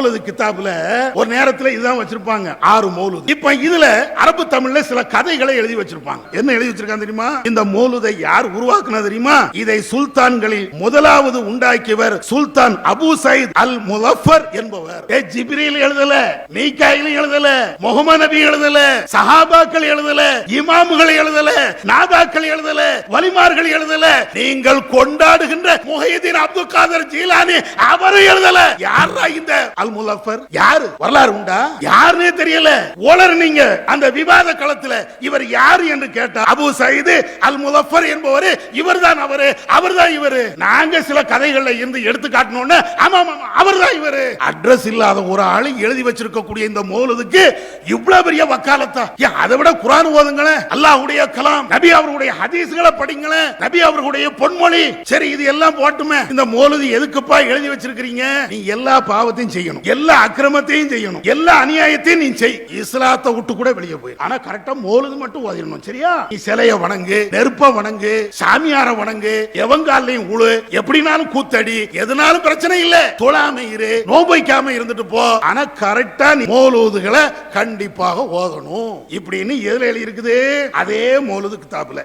மௌலது கிதாபுல ஒரு நேரத்துல இதுதான் வச்சிருப்பாங்க. ஆறு மௌலுது. இப்ப இதுல அரபு தமிழ்ல சில கதைகளை எழுதி வச்சிருப்பாங்க. என்ன எழுதி வச்சிருக்காங்க தெரியுமா? இந்த மௌலுதை யார் உருவாக்குனா தெரியுமா? இதை சுல்தான்களில் முதலாவது உண்டாக்கியவர் சுல்தான் அபு சயித் அல் முலஃபர் என்பவர். ஏ ஜிப்ரீல் எழுதல மீகாயில் எழுதல முகமது நபி எழுதல சஹாபாக்கள் எழுதல இமாம்கள் எழுதல நாதாக்கள் எழுதல வலிமார்கள் எழுதல. நீங்கள் கொண்டாடுகின்ற முஹைதீன் அப்துல் காதர் ஜீலானி அவரும் எழுதல. யாரா இந்த அல் முலஃபர் யாரு? வரலாறு உண்டா? யாருன்னே தெரியல. ஓலர் நீங்க. அந்த விவாத களத்துல இவர் யாரு என்று கேட்டா அபு சயீது அல் முலஃபர் என்பவர் இவர்தான் அவரு அவர்தான் இவரு. நாங்க சில கதைகள்ல இருந்து எடுத்து காட்டணும்னு ஆமா ஆமா அவர்தான் இவரு. அட்ரஸ் இல்லாத ஒரு ஆளு எழுதி வச்சிருக்கக்கூடிய இந்த மோலுதுக்கு இவ்வளவு பெரிய வக்காலத்தா? ஏன் அதை விட குரான் ஓதுங்களேன் அல்லாஹ்வுடைய கலாம் நபி அவர்களுடைய ஹதீஸ்களை படிங்களேன் நபி அவர்களுடைய பொன்மொழி. சரி இது எல்லாம் போட்டுமே. இந்த மோலுது எதுக்குப்பா எழுதி வச்சிருக்கீங்க நீ எல்லா பாவத்தையும் செய்யணும். எல்லா அக்கிரமத்தையும் செய்யணும். எல்லா அநியாயத்தையும் நீ செய். இஸ்லாத்தை விட்டு கூட வெளியே போய் ஆனா கரெக்டா மோலுது மட்டும் ஓதிடணும் சரியா? நீ சிலைய வணங்கு நெருப்ப வணங்கு சாமியார வணங்கு எவங்காலையும் உழு எப்படினாலும் கூத்தடி எதுனாலும் பிரச்சனை இல்ல. தொழாம இரு நோம்பைக்காம இருந்துட்டு போ. ஆனா கரெக்டா நீ மோலுதுகளை கண்டிப்பாக ஓதணும். இப்படின்னு எதுல எழுதி இருக்குது. அதே மோலுது கிதாபுல